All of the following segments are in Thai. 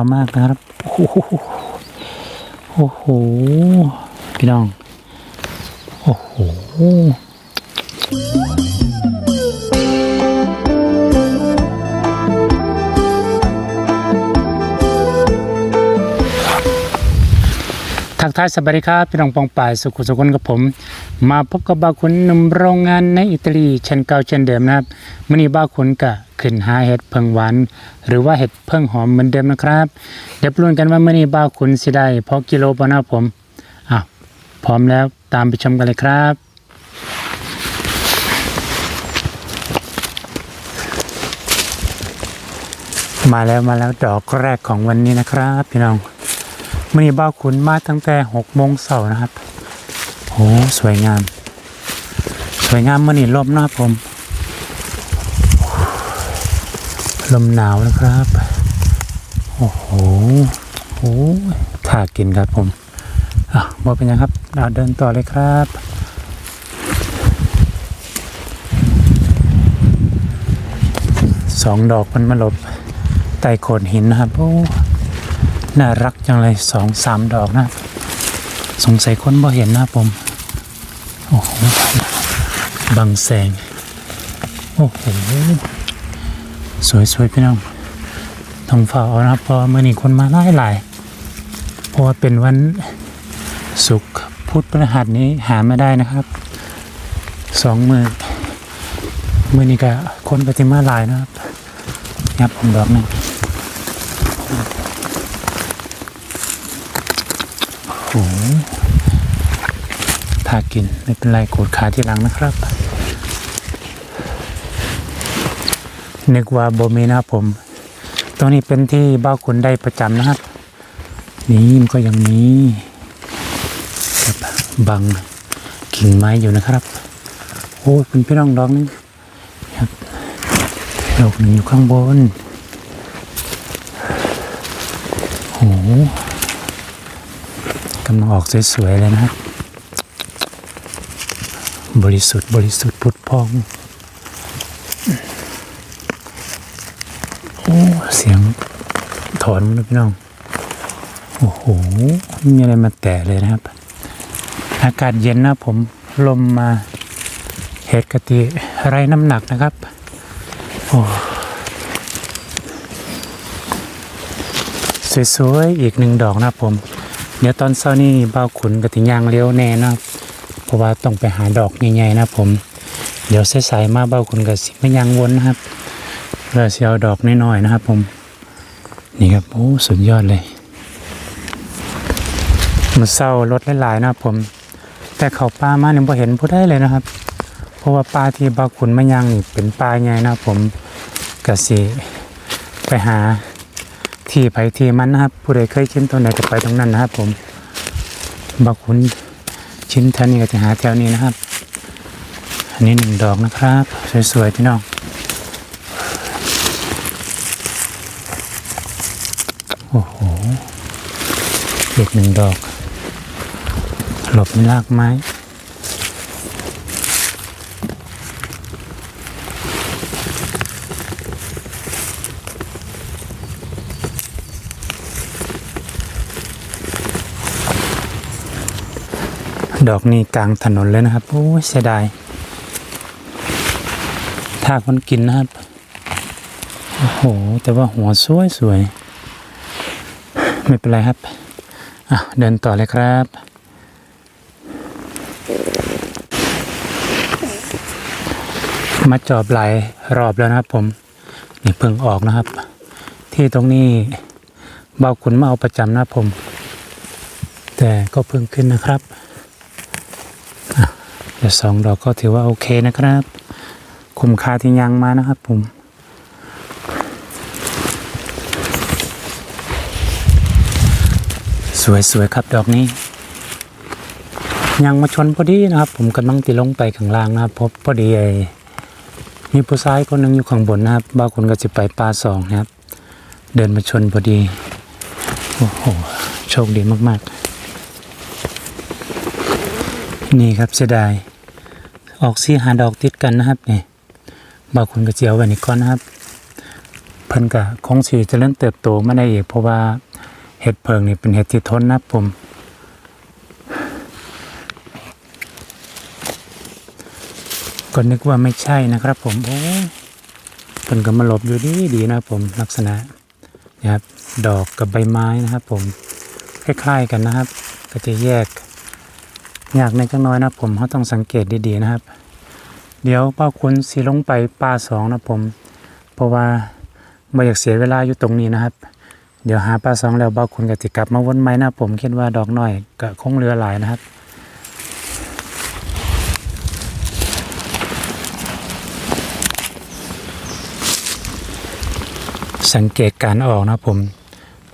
าวมากนะครับ โอ้โหโอ้โหพี่น้อง กทายสวัสดีครับพี่น้องปองป่ายสุขุสุขนกับผม มาพบกับบ้าวขุนหนุ่มโรงงานในอิตาลีเช่นเก่าเช่นเดิมนะครับมื่อนี้บ้าวขุนกะขึ้นหาเห็ดเพิ่งหวานหรือว่าเห็ดเพิ่งหอมเหมือนเดิมนะครับ เดี๋ยวปลุ้นกันว่ามื่อนี้บ้าวขุนสิได้พอกิโลบ่นะผมอ้าวพร้อมแล้วตามไปชมกันเลยครับมาแล้วมาแล้วดอกแรกของวันนี้นะครับ พี่น้อง มื่อนี้บ้าขุนมาตั้งแต่หกโมงเสาร์นะครับโอ้สวยงาม สวยงามมื่อนี้ลมนะครับผมลมหนาวนะครับ โอ้โหโอ้ถ่ากินครับผมอะบอเป็นยังครับเราเดินต่อเลยครับสองดอกมันมาหลบใต้โขดหินนะครับโอ้ น่ารักจังเลยสองสามดอกนะ สงสัยคนบ่เห็นนะผม โอ้โหบังแสง โอ้โห สวยๆพี่น้องต้องฝ่าเอานะพราะเมื่อนี้คนมาหลายหลายเพราะว่าเป็นวันศุกร์พุธพฤหัสนี้หาไม่ได้นะครับสองมือมือนี้ก็คนปฏิมาหลายนะครับยับผมดอกหนึง ถ้ากินไม่เป็นไรโกดขาที่หลังนะครับ นึกว่าโบมีนะครับผม ตรงนี้เป็นที่บ้าวขุนได้ประจำนะครับ นี่มันก็ยังมีครับบังกิ่งไม้อยู่นะครับ โอ้เป็นพี่น้องดอกนึงครับดอกหนึ่งอยู่ข้างบนโอ้ กำลังออกสวยๆเลยนะครับบริสุทธิ์บริสุทธิ์พุทธพองโอ้เสียงถอนมันเลยพี่น้อง โอ้โหไม่มีอะไรมาแตะเลยนะครับ อากาศเย็นนะผมลมมาเหตุกติไรน้ำหนักนะครับ โอ้สวยๆอีกหนึ่งดอกนะผม เดี๋ยวตอนเช้านี่เบ้าขุนกับติยางเลี้ยวแน่นะเพราะว่าต้องไปหาดอกใหญ่ๆนะผม เดี๋ยวสายๆมาเบ้าขุนกับสิไม่ยางวนนะครับเพื่อเสียเอาดอกน้อยๆนะครับ ผม นี่ครับโอ้สุดยอดเลยมันเศร้ารถหลายๆนะผม แต่เขาปลามาเนี่ยพอเห็นผู้ได้เลยนะครับ เพราะว่าปลาที่เบ้าขุนไม่ยางนี่เป็นปลาใหญ่นะผมกะสิไปหา ที่ไปที่มันนะครับ ผู้ใดเคยชิมตัวไหนก็ไปตรงนั้นนะครับ ผมบักขุนชิ้นแถวนี้ก็จะหาแถวนี้นะครับ อันนี้หนึ่งดอกนะครับ สวยๆพี่น้องโอ้โหอีกหนึ่งดอก หลบในรากไม้ ดอกนี้กลางถนนเลยนะครับ โอ้ยเสียดาย ถ้าคนกินนะครับ โอ้โห แต่ว่าหัวสวยสวย ไม่เป็นไรครับ อะ เดินต่อเลยครับ มาจอบหลายรอบแล้วนะครับผม นี่เพิ่งออกนะครับ ที่ตรงนี้เบาขุนมาเอาประจำนะผม แต่ก็เพิ่งขึ้นนะครับ สองดอกก็ถือว่าโอเคนะครับ คุ้มค่าที่ยังมานะครับผมสวยๆครับดอกนี้ ยังมาชนพอดีนะครับ ผมกำลังติลงไปข้างล่างนะครับพบพอดีไอ้มีผู้ชายคนหนึ่งอยู่ข้างบนนะครับบางคนก็จะไปปลาสองนะครับ เดินมาชนพอดีโอ้โหโชคดีมากๆ นี่ครับเสียดาย ออกซีหาดอกติดกันนะครับนี่บางคนก็เจียวไว้นี่ก่อนนะครับเพิ่นก็คงสิเริญเติบโตมาได้อีกเพราะว่าเห็ดเพิงนี่เป็นเห็ดที่ทนนะผมก็นึกว่าไม่ใช่นะครับ ผมโอ้เพิ่นก็มาหลบอยู่ดีดีนะผมลักษณะนะครับ ดอกกับใบไม้นะครับ ผมคล้ายๆกันนะครับ ก็จะแยก ยากในจังน้อยนะผมเขาต้องสังเกตดีๆนะครับ เดี๋ยวป้าคุณสีลงไปปลาสองนะผม เพราะว่าไม่อยากเสียเวลาอยู่ตรงนี้นะครับ เดี๋ยวหาปลาสองแล้วป้าคุณก็จะกลับมาวนไม้นะผมคิดว่าดอกน้อยก็คงเหลือหลายนะครับสังเกตการออกนะผม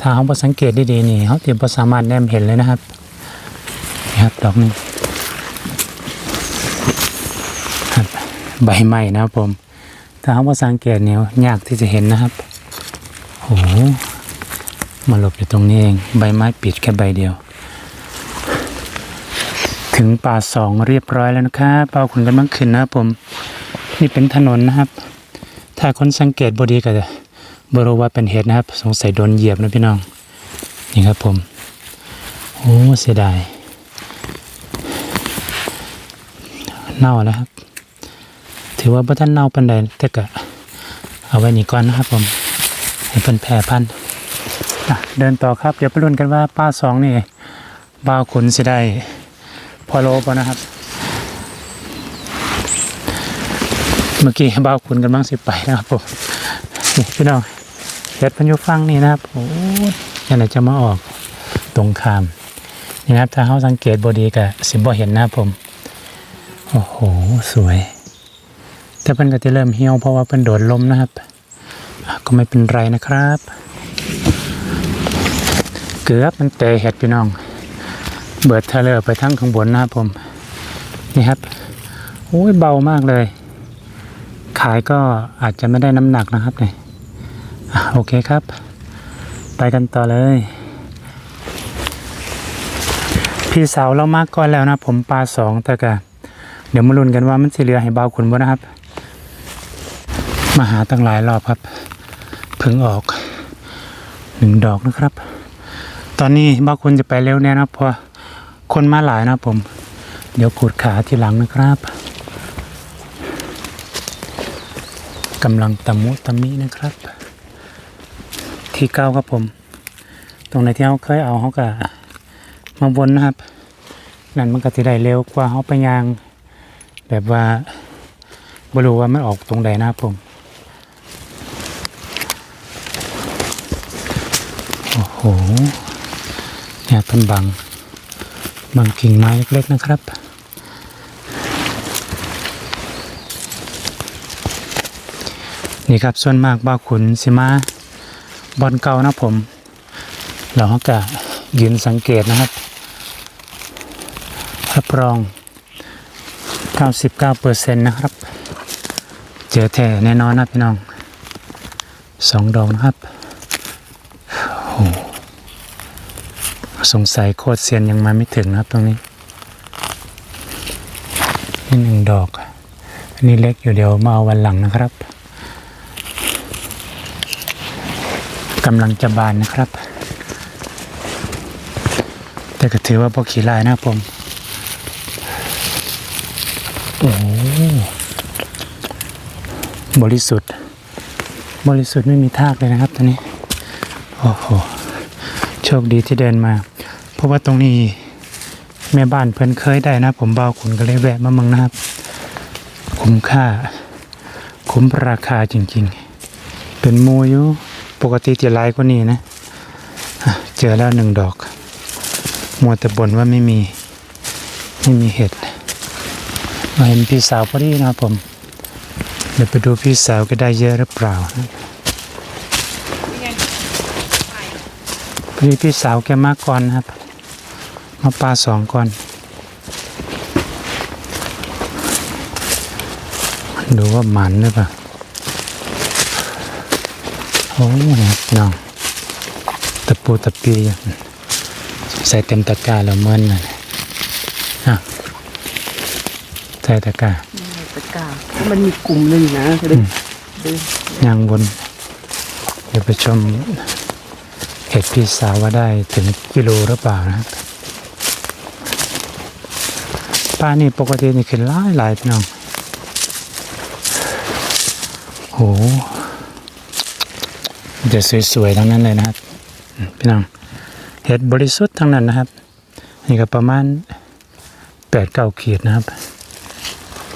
ถ้าเขาสังเกตดีๆนี่เขาเตรียมสามารถแนมเห็นเลยนะครับ ครับดอกนึงครับใบไม้นะครับผม ถ้าเขาบ่สังเกตเนี่ยยากที่จะเห็นนะครับโอ้โหมาหลบอยู่ตรงนี้เอง ใบไม้ปิดแค่ใบเดียว ถึงป่าสองเรียบร้อยแล้วนะครับเป่าขุนกันบ้างขึ้นนะครับผม นี่เป็นถนนนะครับ ถ้าคนสังเกตบดีก็จะบรู้ว่าเป็นเห็ดนะครับ สงสัยโดนเหยียบนะพี่น้อง นี่ครับผม โอ้เสียดาย เน่าแล้วครับ ถือว่าบ่ท่านเน่าปันใดแต่ก็เอาไว้นี่ก่อนนะครับผมให้เป็นแผ่พันธุ์อะเดินต่อครับ เดี๋ยวไปลุ้นกันว่าป้าสองนี่บ่าวขุนสิได้พอโลปะนะครับ เมื่อกี้บ่าวขุนกันบ้างสิไปนะครับผมนี่พี่น้องเห็ดพันยุฟังนี่นะครับโอ้ยยังไงจะมาออกตรงขามนี่นะครับถ้าเขาสังเกตบอดีกับสิบบ่เห็นนะครับผม โอ้โห สวย แต่เพิ่นก็จะเริ่มเหี่ยวเพราะว่าเพิ่นโดดลมนะครับ ก็ไม่เป็นไรนะครับ เกือบมันเตะเห็ดพี่น้อง เบิดเทเลไปทั้งข้างบนนะครับผม นี่ครับ โอ้ยเบามากเลย ขายก็อาจจะไม่ได้น้ำหนักนะครับเนี่ยโอเคครับ ไปกันต่อเลย พี่สาวเรามากก่อนแล้วนะผมปลาสองแต่ก็ เดี๋ยวมาลุ้นกันว่ามันสิเหลือให้เบาขุนบ่นะครับ มาหาตั้งหลายรอบครับเพิ่งออกหนึ่งดอกนะครับ ตอนนี้บาขุนจะไปเร็วแน่นะเพราะคนมาหลายนะผม เดี๋ยวขูดขาทีหลังนะครับกำลังตะมุตะมินะครับ ที่เก้าครับผม ตรงไหนที่เขาเคยเอาเขาก็มาวนนะครับ นั่นมันก็จะได้เร็วกว่าเขาไปยาง แบบว่าบรู้ว่ามันออกตรงใดนะครับผมโอ้โหเนี่ยเป็นบังบังกิ่งไม้เล็กๆนะครับนี่ครับส่วนมากบ้าขุนสิมาบอลเก่านะผมเราก็ยืนสังเกตนะครับรับรอง 99%นะครับ เจอแท้แน่นอนนะพี่น้องสองดอกนะครับโอ้โหสงสัยโคตรเซียนยังมาไม่ถึงนะครับตรงนี้ นี่หนึ่งดอก อันนี้เล็กอยู่เดี๋ยวมาเอาวันหลังนะครับกำลังจะบานนะครับ แต่ก็ถือว่าพอขี่ลายนะครับผม โอ้บริสุทธิ์ บริสุทธิ์ไม่มีทากเลยนะครับตอนนี้ โอ้โห โชคดีที่เดินมา เพราะว่าตรงนี้แม่บ้านเพิ่นเคยได้นะ ผมเบาขุนก็เลยแวะมามังนะครับ คุ้มค่า คุ้มราคาจริงๆ เป็นมูอยู่ปกติจะลายกว่านี้นะอะเจอแล้วหนึ่งดอก มัวแต่บ่นว่าไม่มี ไม่มีเห็ด มาเห็นพี่สาวพอดีนะครับผม เดี๋ยวไปดูพี่สาวก็ได้เยอะหรือเปล่านะพอดีพี่สาวแกมาก่อนนะครับ มาปลาสองก่อน ดูว่าหมันหรือเปล่า โอ้เนี่ยน้อง ตะปูตะปีอยู่ใส่เต็มตะกร้าแล้วเมินเลยอะใส่ตะกร้าตะกร้ามันมีกลุ่มหนึ่งนะจะได้ดูยางบน เดี๋ยวไปชมเห็ดพี่สาวว่าได้ถึงกิโลหรือเปล่านะครับป้านี่ปกตินี่คือหลายหลายพี่น้องโหมันจะสวยๆทั้งนั้นเลยนะครับอืมพี่น้องเห็ดบริสุทธิ์ทั้งนั้นนะครับ นี่ก็ประมาณแปดเก้าขีดนะครับ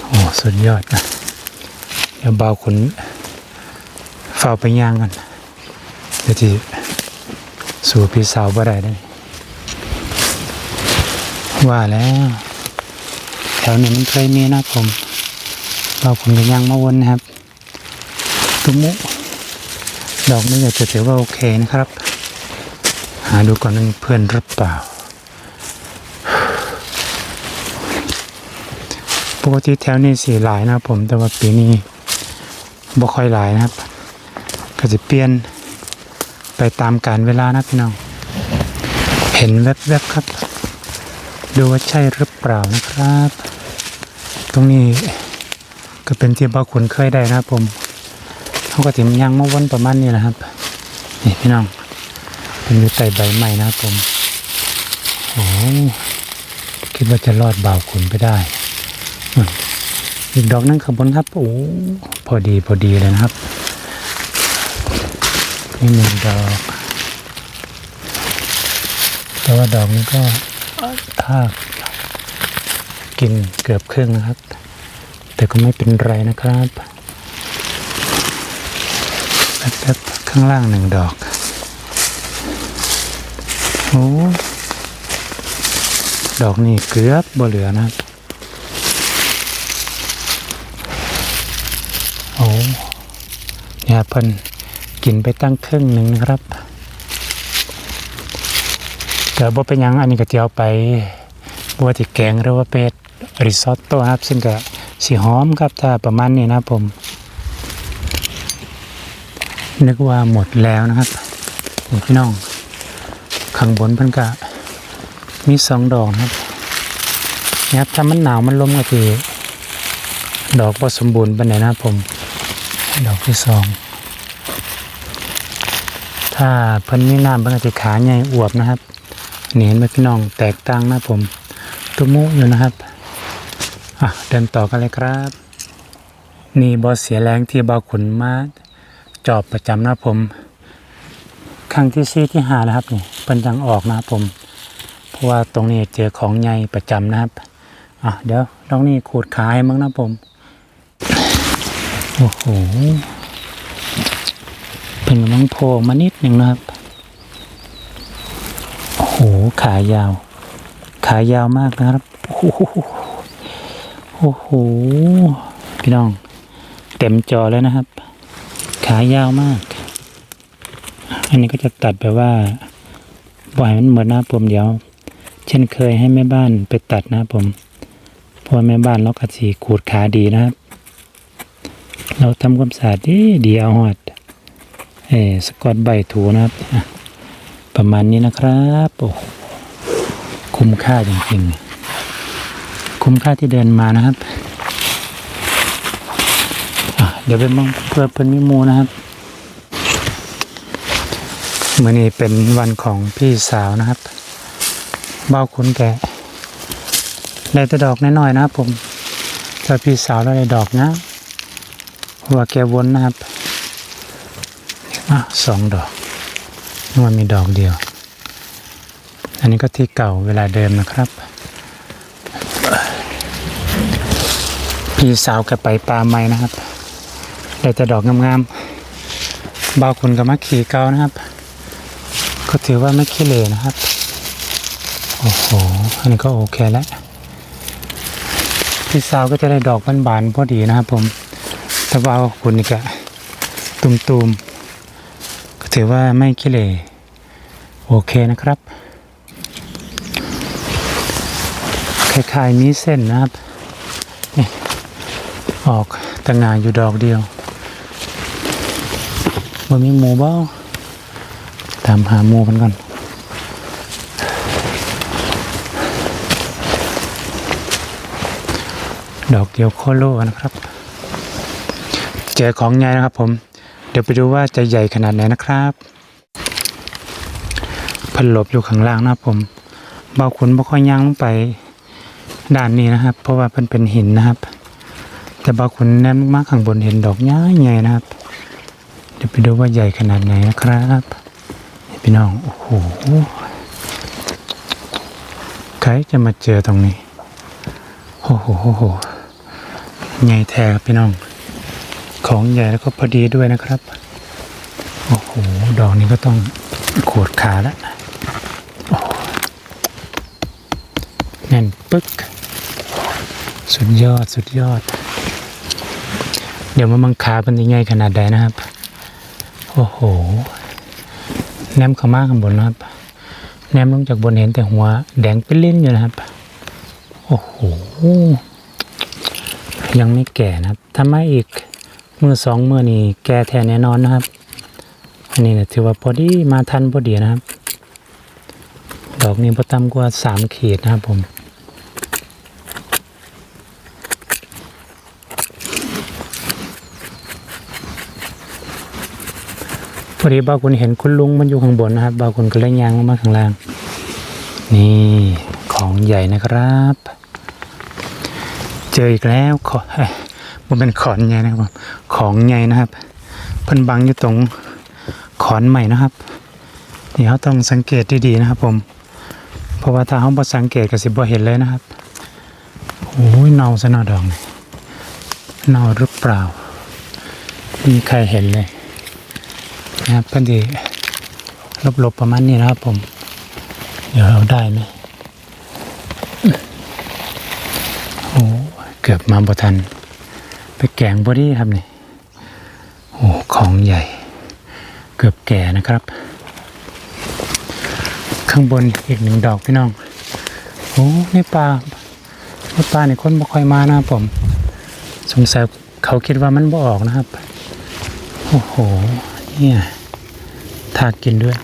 โอ้สุดยอดนะเดี๋ยวเบาขนเฝ้าไปย่างกันเดี๋ยวที่สู่พี่สาวบ่ได้ได้ว่าแล้วแถวนี้มันเคยมีนะผมเราขนไปย่างมาวนนะครับ ตุ้มุดอกนี้จะถือว่าโอเคนะครับ หาดูก่อนว่ามีเพื่อนหรือเปล่า ปกติแถวนี้สีหลายนะผมแต่ว่าปีนี้บ่ค่อยหลายนะครับ ก็จะเปลี่ยนไปตามการเวลานะพี่น้อง เห็นแวบๆครับ ดูว่าใช่หรือเปล่านะครับ ตรงนี้ก็เป็นที่บาคุณเคยได้นะครับผมเขาก็ถิ่มยางมาวนประมาณนี้แหละครับนี่พี่น้องเป็นอยู่ใต้ใบไม้นะครับผมโอ้คิดว่าจะรอดบ่าวขุนไปได้ อีกดอกนึงข้างบนครับ โอ้ พอดีพอดีเลยนะครับ นี่หนึ่งดอก แต่ว่าดอกนี้ก็ถ้ากินเกือบครึ่งนะครับ แต่ก็ไม่เป็นไรนะครับแป๊บๆข้างล่างหนึ่งดอก โอ้ ดอกนี้เกือบบ่เหลือนะครับ โอ้เนี่ยเพิ่นกินไปตั้งครึ่งหนึ่งนะครับแต่บ่เป็นยังอันนี้ก็เจะเอาไปบัวที่แกงหรือว่าเป็ดริซอตโต้ครับ ซึ่งก็สีหอมครับถ้าประมาณนี้นะผม นึกว่าหมดแล้วนะครับพี่น้องข้างบนเพิ่นก็มีสองดอกนะครับนี่ครับถ้ามันหนาวมันลมก็ทีดอกผสมบูรณ์ไปไหนนะผม ดอกที่สอง ถ้าเพิ่นมีน้ำเพิ่นก็จะขาใหญ่อวบนะครับนี่เห็นไหมพี่น้องแตกต่างนะผมตุมุอยู่นะครับอะเดินต่อกันเลยครับ นี่บอเสียแรงที่บาขุนมาจอบประจำนะผม ครั้งที่สี่ที่หานะครับนี่เพิ่นยังออกนะครับผม เพราะว่าตรงนี้เจอของใหญ่ประจำนะครับอะเดี๋ยวตรงนี้ขูดขาให้มั้งนะผม โอ้โหเป็นกำลังโผล่มานิดหนึ่งนะครับ โอ้โห ขายาว ขายาวมากนะครับ โอ้โหโอ้โห พี่น้อง เต็มจอแล้วนะครับ ขายาวมาก อันนี้ก็จะตัดแบบว่าบ่อยมันเหมือนนะครับผมเดี๋ยว เช่นเคยให้แม่บ้านไปตัดนะผมเพราะว่าแม่บ้านเรากัดสีขูดขาดีนะครับ เราทำความสะอาดดีดีเอาหอดเออสกอตใบถูนะครับ ประมาณนี้นะครับโอ้โหคุ้มค่าจริงๆ คุ้มค่าที่เดินมานะครับเดี๋ยวไปมองเพื่อเพิ่นมิมูนะครับมื่อนี้เป็นวันของพี่สาวนะครับเบ้าคุณแกได้แต่ดอกน้อยๆนะครับผมแต่พี่สาวเราได้ดอกนะ หัวแกวนนะครับอสองดอกนวลมีดอกเดียว อันนี้ก็ที่เก่าเวลาเดิมนะครับ พี่สาวแกไปปลาไม้นะครับได้แต่ดอกงามๆบ่าวคุณกับมักขี่เก่านะครับ ก็ถือว่าไม่ขี้เหร่นะครับโอ้โห อันนี้ก็โอเคแล้ว พี่สาวก็จะได้ดอกบานๆพอดีนะครับผม ถ้าว่าคุณนี่ก็ตุมๆ ก็ถือว่าไม่ขี้เหร่โอเคนะครับ คล้ายๆมีเส้นนะครับ นี่ ออกต่างงานอยู่ดอกเดียวมันมีหมูบ้าตามหาหมูกันก่อนดอกเดียวโคโลนะครับ จอของใหญ่นะครับผม เดี๋ยวไปดูว่าจะใหญ่ขนาดไหนนะครับพันหลบอยู่ข้างล่างนะครับผม เบาขุนบ่ค่อยย่างลงไปด้านนี้นะครับ เพราะว่ามันเป็นหินนะครับ แต่เบาขุนแนมมากข้างบนเห็นดอกย้ายใหญ่นะครับ เดี๋ยวไปดูว่าใหญ่ขนาดไหนนะครับพี่น้องโอ้โหใครจะมาเจอตรงนี้โอ้โหโอ้โหใหญ่แท้ครับพี่น้อง ของใหญ่แล้วก็พอดีด้วยนะครับ โอ้โห ดอกนี้ก็ต้องขวดขาแล้วแน่นปึ๊ก สุดยอดสุดยอด เดี๋ยวมามังคาเป็นยังไงขนาดใดนะครับ โอ้โห แนมข้ามาข้างบนนะครับ แนมลงจากบนเห็นแต่หัว แดงเป็นเล่นอยู่นะครับ โอ้โห ยังไม่แก่นะครับถ้าไม่อีก มือสองมือนี่แก่แท้แน่นอนนะครับ อันนี้นะถือว่าพอดีมาทันพอดีนะครับ ดอกนี้พอต่ำกว่าสามขีดนะครับผมพอดีบางคนเห็นคุณลุงมันอยู่ข้างบนนะครับบางคนก็เลยยางมาข้างล่าง นี่ของใหญ่นะครับ เจออีกแล้วขอเอ้ มันเป็นขอนใหญ่นะครับผมของใหญ่นะครับ เพิ่นบังอยู่ตรงขอนใหม่นะครับนี่เขาต้องสังเกตดีๆนะครับ ผม เพราะว่าถ้าเขาบ่สังเกตก็สิบ่เห็นเลยนะครับโอ้ยเน่าซะหน่าดอกนี่เน่าหรือเปล่ามีใครเห็นเลยนะครับเพิ่นดีลบๆประมาณนี้นะครับ ผม เดี๋ยวเราได้ไหมโอ้เกือบมาบ่ทัน แกงบอดี้ครับนี่โอ้ของใหญ่ เกือบแก่นะครับ ข้างบนอีกหนึ่งดอกพี่น้องโอ้นี่ปลานี่ปลาเนี่ยคนบ่ค่อยมานะผม สงสัยเขาคิดว่ามันบ่ออกนะครับ โอ้โหเนี่ยทากินด้วย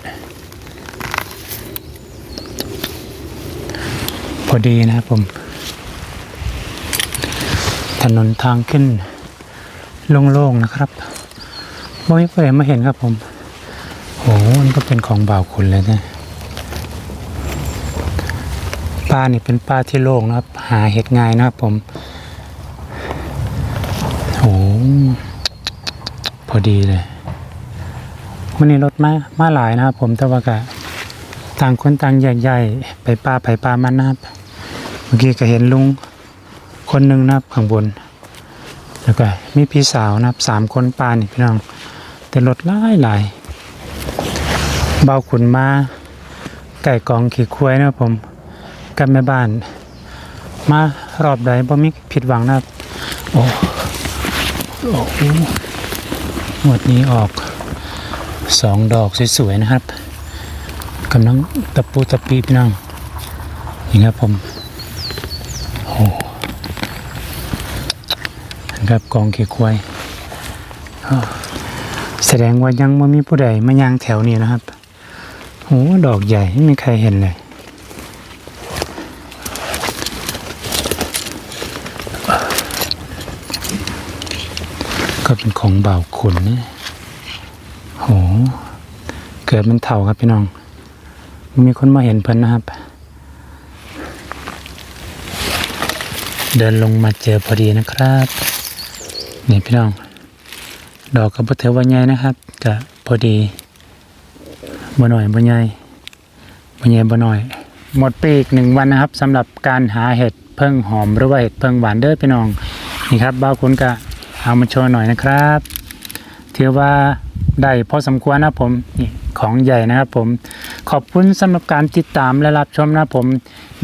พอดีนะครับผม ถนนทางขึ้น โล่งๆนะครับไม่เคยมาเห็นครับผมโอ้มันก็เป็นของบ่าวคุณเลยนะป้านี่เป็นป้าที่โล่งนะครับ หาเห็ดง่ายนะครับผมโอ้พอดีเลยวันนี้รถมามาหลายนะครับผมแต่ว่ากะต่างคนต่างแยกย้ายไปป้าไปป้ามันนะครับ เมื่อกี้ก็เห็นลุงคนหนึ่งนะครับข้างบน แล้วก็มีพี่สาวนะครับสามคนปานี่พี่น้อง แต่รถหลายหลายเบาขุนมาไก่กองขี่ควายนะครับผมกับแม่บ้าน มารอบใดบ่มีผิดหวังนะครับโอ้โอ้หหมวดนี้ออกสองดอกสวยๆนะครับกำลังตะปูตะปีพี่น้องนี่ครับผม โอ้ ครับกองเขีควายแสดงว่ายังไม่มีผู้ใดมายางแถวนี้นะครับโอ้ดอกใหญ่ไม่มีใครเห็นเลยก็เป็นของเบาขุนนะโห เกิดมันเถ่าครับพี่น้อง มีคนมาเห็นเพิ่นนะครับ เดินลงมาเจอพอดีนะครับ นี่พี่น้อง ดอกกับเทว่าใหญ่นะครับจะพอดีบ่หน่อยบ่ใหญ่บ่ใหญ่บ่หน่อย หมดไปอีกหนึ่งวันนะครับสำหรับการหาเห็ดเพิ่งหอมหรือว่าเห็ดเพิ่งหวานเด้อพี่น้องนี่ครับบ้าวคุณก็เอามาโชว์หน่อยนะครับถือว่าได้พอสมควรนะผมนี่ของใหญ่นะครับผมขอบคุณสำหรับการติดตามและรับชมนะผม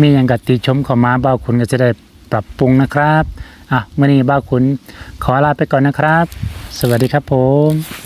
มีอย่างกับติชมเขอมาบ้าวคุณก็จะได้ปรับปรุงนะครับ อะมื่อนี้บ้าคุณขอลาไปก่อนนะครับ สวัสดีครับผม